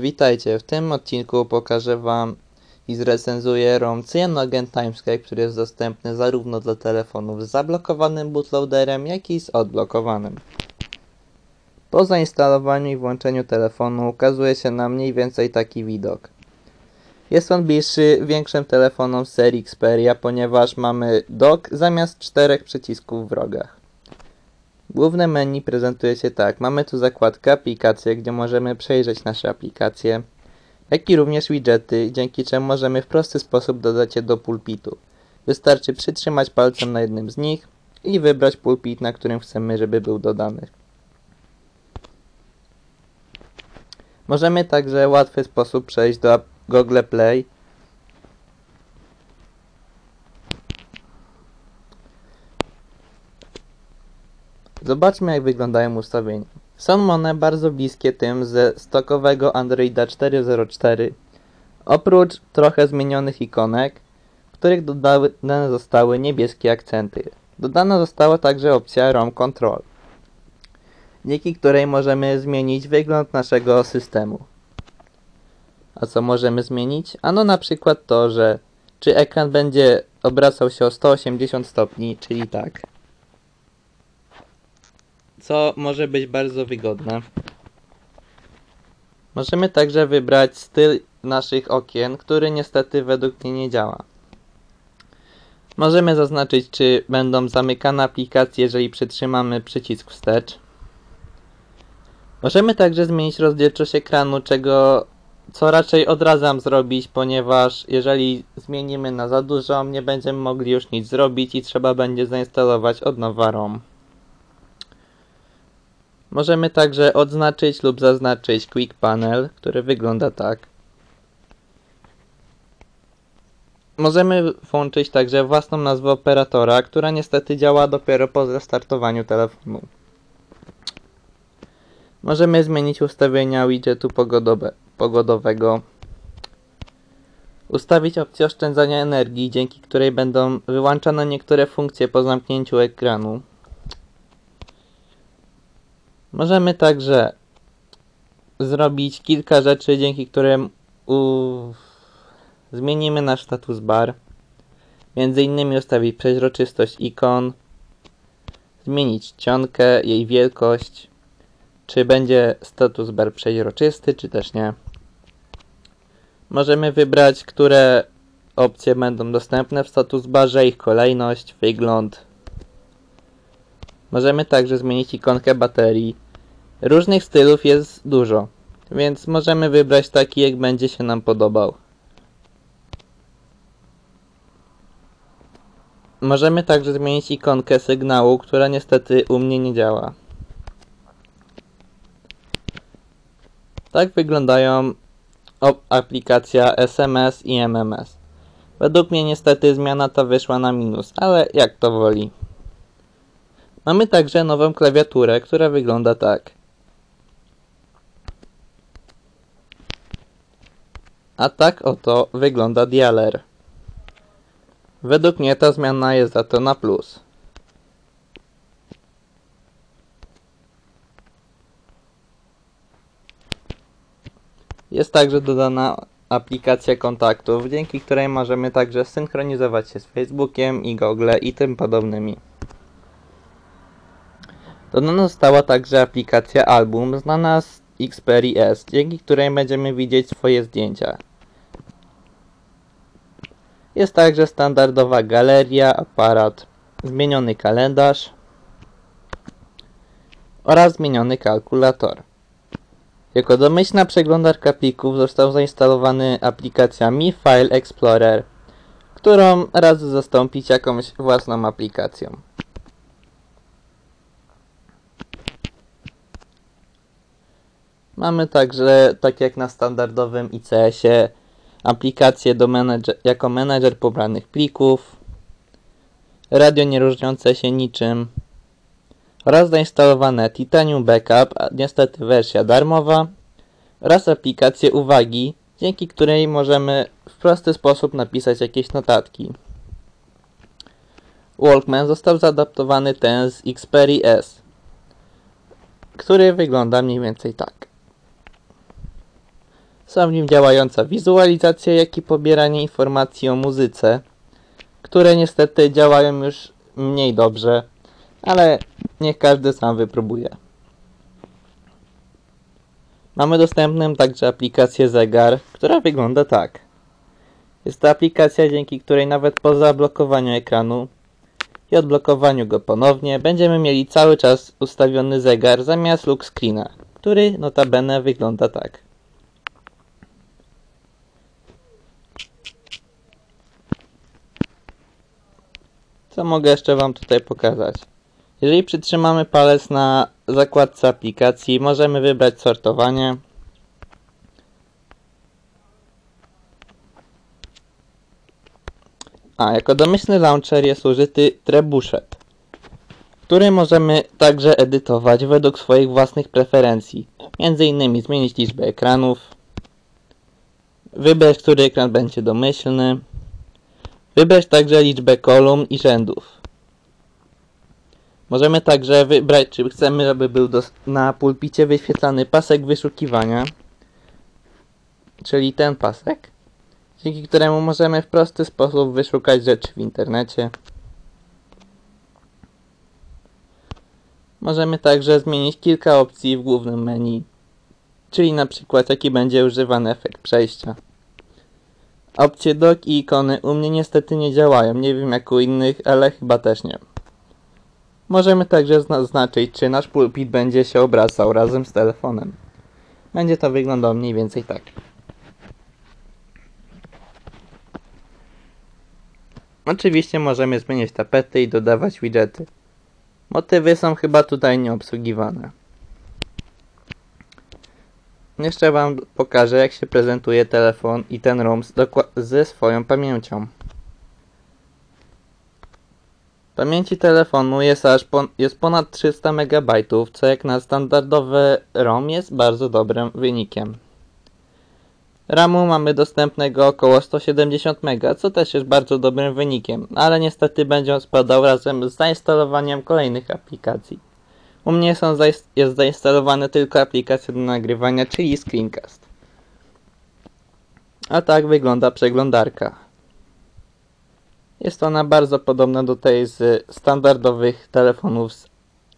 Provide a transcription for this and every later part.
Witajcie, w tym odcinku pokażę Wam i zrecenzuję ROM Cyanogen Timescape, który jest dostępny zarówno dla telefonów z zablokowanym bootloaderem, jak i z odblokowanym. Po zainstalowaniu i włączeniu telefonu ukazuje się nam mniej więcej taki widok. Jest on bliższy większym telefonom serii Xperia, ponieważ mamy dock zamiast czterech przycisków w rogach. Główne menu prezentuje się tak. Mamy tu zakładkę aplikacje, gdzie możemy przejrzeć nasze aplikacje, jak i również widgety, dzięki czemu możemy w prosty sposób dodać je do pulpitu. Wystarczy przytrzymać palcem na jednym z nich i wybrać pulpit, na którym chcemy, żeby był dodany. Możemy także w łatwy sposób przejść do Google Play Zobaczmy jak wyglądają ustawienia. Są one bardzo bliskie tym ze stokowego Androida 4.04. Oprócz trochę zmienionych ikonek, w których dodane zostały niebieskie akcenty. Dodana została także opcja ROM Control, dzięki której możemy zmienić wygląd naszego systemu. A co możemy zmienić? Ano na przykład to, że czy ekran będzie obracał się o 180 stopni, czyli tak co może być bardzo wygodne. Możemy także wybrać styl naszych okien, który niestety według mnie nie działa. Możemy zaznaczyć, czy będą zamykane aplikacje, jeżeli przytrzymamy przycisk wstecz. Możemy także zmienić rozdzielczość ekranu, czego co raczej odradzam zrobić, ponieważ jeżeli zmienimy na za dużo, nie będziemy mogli już nic zrobić i trzeba będzie zainstalować od nowa ROM. Możemy także odznaczyć lub zaznaczyć Quick Panel, który wygląda tak. Możemy włączyć także własną nazwę operatora, która niestety działa dopiero po restartowaniu telefonu. Możemy zmienić ustawienia widgetu pogodowe, pogodowego. Ustawić opcję oszczędzania energii, dzięki której będą wyłączane niektóre funkcje po zamknięciu ekranu. Możemy także zrobić kilka rzeczy, dzięki którym zmienimy nasz status bar. Między innymi ustawić przeźroczystość ikon, zmienić czcionkę, jej wielkość, czy będzie status bar przeźroczysty, czy też nie. Możemy wybrać, które opcje będą dostępne w status barze, ich kolejność, wygląd. Możemy także zmienić ikonkę baterii, Różnych stylów jest dużo, więc możemy wybrać taki, jak będzie się nam podobał. Możemy także zmienić ikonkę sygnału, która niestety u mnie nie działa. Tak wyglądają aplikacja SMS i MMS. Według mnie niestety zmiana ta wyszła na minus, ale jak to woli. Mamy także nową klawiaturę, która wygląda tak. A tak oto wygląda dialer. Według mnie ta zmiana jest za to na plus. Jest także dodana aplikacja kontaktów, dzięki której możemy także synchronizować się z Facebookiem i Google i tym podobnymi. Dodana została także aplikacja Album, znana z Xperia S, dzięki której będziemy widzieć swoje zdjęcia. Jest także standardowa galeria, aparat, zmieniony kalendarz oraz zmieniony kalkulator. Jako domyślna przeglądarka plików został zainstalowany aplikacja Mi File Explorer, którą radzę zastąpić jakąś własną aplikacją. Mamy także, tak jak na standardowym ICS-ie, aplikację do jako menedżer pobranych plików, radio nie różniące się niczym oraz zainstalowane Titanium Backup, niestety wersja darmowa oraz aplikację uwagi, dzięki której możemy w prosty sposób napisać jakieś notatki. Walkman został zaadaptowany ten z Xperia S, który wygląda mniej więcej tak. Są w nim działająca wizualizacja, jak i pobieranie informacji o muzyce, które niestety działają już mniej dobrze, ale niech każdy sam wypróbuje. Mamy dostępną także aplikację Zegar, która wygląda tak. Jest to aplikacja, dzięki której nawet po zablokowaniu ekranu i odblokowaniu go ponownie będziemy mieli cały czas ustawiony zegar zamiast look screena, który notabene wygląda tak. Co mogę jeszcze Wam tutaj pokazać? Jeżeli przytrzymamy palec na zakładce aplikacji, możemy wybrać sortowanie. A, jako domyślny launcher jest użyty Trebuchet, który możemy także edytować według swoich własnych preferencji. Między innymi zmienić liczbę ekranów, wybrać, który ekran będzie domyślny, wybrać także liczbę kolumn i rzędów. Możemy także wybrać, czy chcemy, aby był na pulpicie wyświetlany pasek wyszukiwania, czyli ten pasek, dzięki któremu możemy w prosty sposób wyszukać rzeczy w internecie. Możemy także zmienić kilka opcji w głównym menu, czyli na przykład jaki będzie używany efekt przejścia. Opcje dock i ikony u mnie niestety nie działają, nie wiem jak u innych, ale chyba też nie. Możemy także zaznaczyć, czy nasz pulpit będzie się obracał razem z telefonem. Będzie to wyglądało mniej więcej tak. Oczywiście możemy zmieniać tapety i dodawać widgety. Motywy są chyba tutaj nieobsługiwane. Jeszcze Wam pokażę, jak się prezentuje telefon i ten ROM ze swoją pamięcią. Pamięci telefonu jest aż pon- jest ponad 300 MB, co jak na standardowe ROM jest bardzo dobrym wynikiem. RAMu mamy dostępnego około 170 MB, co też jest bardzo dobrym wynikiem, ale niestety będzie on spadał razem z zainstalowaniem kolejnych aplikacji. U mnie są jest zainstalowana tylko aplikacja do nagrywania, czyli Screencast. A tak wygląda przeglądarka. Jest ona bardzo podobna do tej z standardowych telefonów z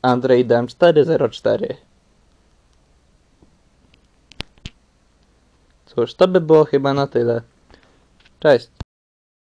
Androidem 4.04. Cóż, to by było chyba na tyle. Cześć.